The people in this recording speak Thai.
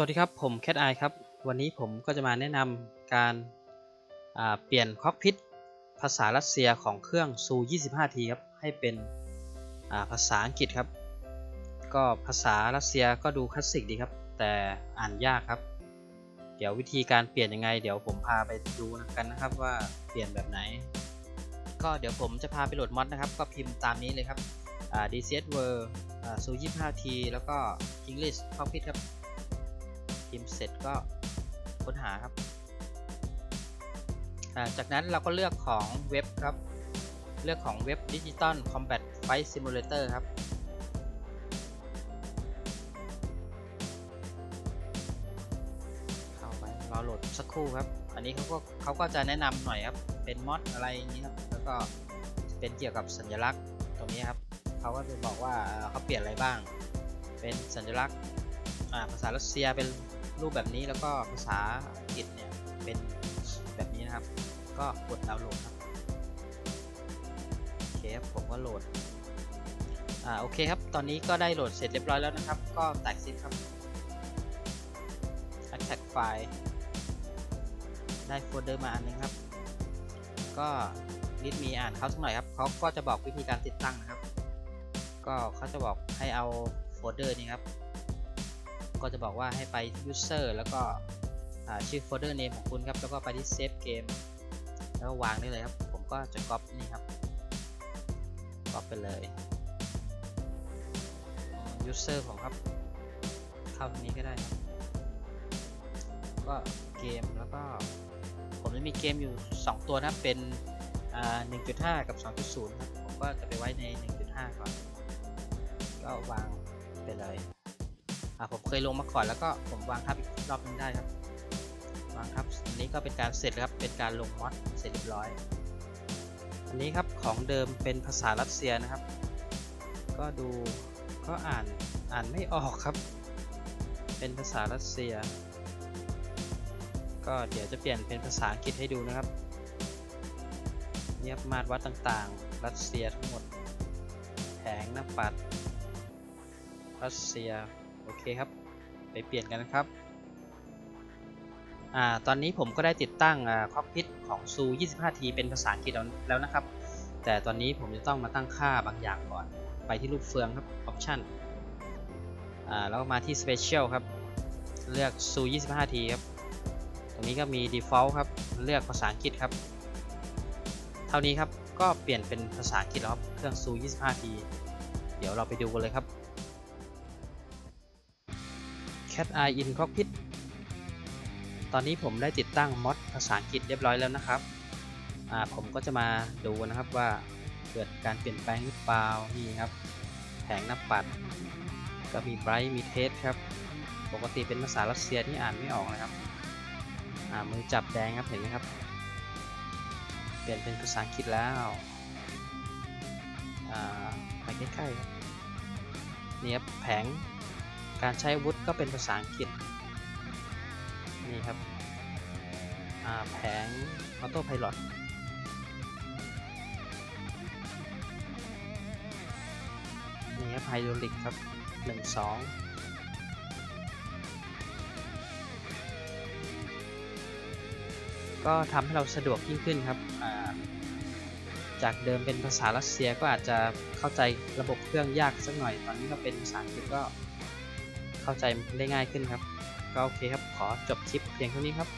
วัสดีครับผมแคทไอครับวันนี้ผมก็จะมาแนะนำการาเปลี่ยนคอกพิทภาษารัสเซียของเครื่องซู 25T ครับให้เป็นาภาษาอังกฤษครับ ก็ภาษารัสเซียก็ดูคลาสสิกดีครับ แต่อ่านยากครับ เดี๋ยววิธีการเปลี่ยนยังไง เดี๋ยวผมพาไปดูกันนะครับว่าเปลี่ยนแบบไหน ก็เดี๋ยวผมจะพาไปโหลดมอดนะครับ ก็พิมพ์ตามนี้เลยครับ DCS Word อ่า Su 25T แล้วก็ English Cockpit ครับ พิมพ์เสร็จก็ค้นหาครับ จากนั้นเราก็เลือกของเว็บครับ เลือกของเว็บ Digital Combat Fight Simulator ครับเข้าไปรอโหลดสักครู่ครับ อันนี้เขาก็เขาก็จะแนะนำหน่อยครับ เป็นมอดอะไรอย่างนี้ครับ แล้วก็เป็นเกี่ยวกับสัญลักษณ์ตรงนี้ครับเขาก็จะบอกว่าเขาเปลี่ยนอะไรบ้าง เป็นสัญลักษณ์ภาษารัสเซียเป็น รูปแบบนี้แล้วก็ภาษาอังกฤษเนี่ยเป็นแบบนี้นะครับ ก็กดดาวน์โหลดครับโอเคครับผมก็โหลดอ่าโอเคครับ ตอนนี้ก็ได้โหลดเสร็จเรียบร้อยแล้วนะครับ ก็แตกซิปครับ attach file ได้โฟลเดอร์มาอันนึงครับ ก็นิดมีอ่านเขาสักหน่อยครับเขาก็จะบอกวิธีการติดตั้งนะครับ ก็เขาจะบอกให้เอาโฟลเดอร์นี้ครับ ก็จะบอกว่าให้ไป user แล้วก็ชื่อโฟลเดอร์ name ของคุณครับ แล้วก็ไปที่ save game แล้ววางได้เลยครับ ผมก็จะ copy นี่ครับ copy ไปเลย user ผมครับ เข้าตรงนี้ก็ได้ครับ ก็เกมแล้วก็ ผมจะมีเกมอยู่ 2 ตัวนะครับเป็น 1.5 กับ 2.0 ครับ ผมก็จะไปไว้ใน 1.5 ก่อน ก็วางไปเลย อ่าผมเคยลงมาก่อนแล้วก็ผมวางทับอีกรอบนึงได้ครับ วางทับอันนี้ก็เป็นการเสร็จครับ เป็นการลงมอดเสร็จเรียบร้อย อันนี้ครับของเดิมเป็นภาษารัสเซียนะครับ ก็ดูก็อ่านอ่านไม่ออกครับ เป็นภาษารัสเซีย ก็เดี๋ยวจะเปลี่ยนเป็นภาษาอังกฤษให้ดูนะครับเนี่ยมาตรวัดต่างๆ รัสเซียทั้งหมด แผงหน้าปัด รัสเซีย โอเคครับ ไปเปลี่ยนกันนะครับอ่าตอนนี้ผมก็ได้ติดตั้งอ่าคอกพิทของซู 25T เป็นภาษาอังกฤษแล้วนะครับ แต่ตอนนี้ผมจะต้องมาตั้งค่าบางอย่างก่อน ไปที่รูปเฟืองครับ Option อ่าแล้วมาที่ Special ครับ เลือกซู 25T ครับ ตรงนี้ก็มี default ครับ เลือกภาษาอังกฤษครับ เท่านี้ครับ ก็เปลี่ยนเป็นภาษาอังกฤษแล้วครับ เครื่องซู 25T เดี๋ยวเราไปดูกันเลยครับ Cat Eye in Cockpit ตอนนี้ผมได้ติดตั้งมอดภาษาอังกฤษเรียบร้อยแล้วนะครับผมก็จะมาดูนะครับว่าเกิดการเปลี่ยนแปลงหรือเปล่านี่ครับแผงหน้าปัด ก็มี Bright มี Test ครับ ปกติเป็นภาษารัสเซียที่อ่านไม่ออกนะครับมือจับแดงครับเห็นไหมครับ เปลี่ยนเป็นภาษาอังกฤษแล้วไปใกล้ๆครับนี่ครับแผง การใช้อาวุธก็เป็นภาษาอังกฤษ นี่ครับแผงออโต้พายロนี่ครับไฮดรอลิกครับหนึ่งสองก็ทำให้เราสะดวกยิ่งขึ้นครับ จากเดิมเป็นภาษารัสเซียก็อาจจะเข้าใจระบบเครื่องยากสักหน่อย ตอนนี้ก็เป็นภาษาอังกฤษก็ เข้าใจได้ง่ายขึ้นครับ ก็โอเคครับ ขอจบคลิปเพียงเท่านี้ครับ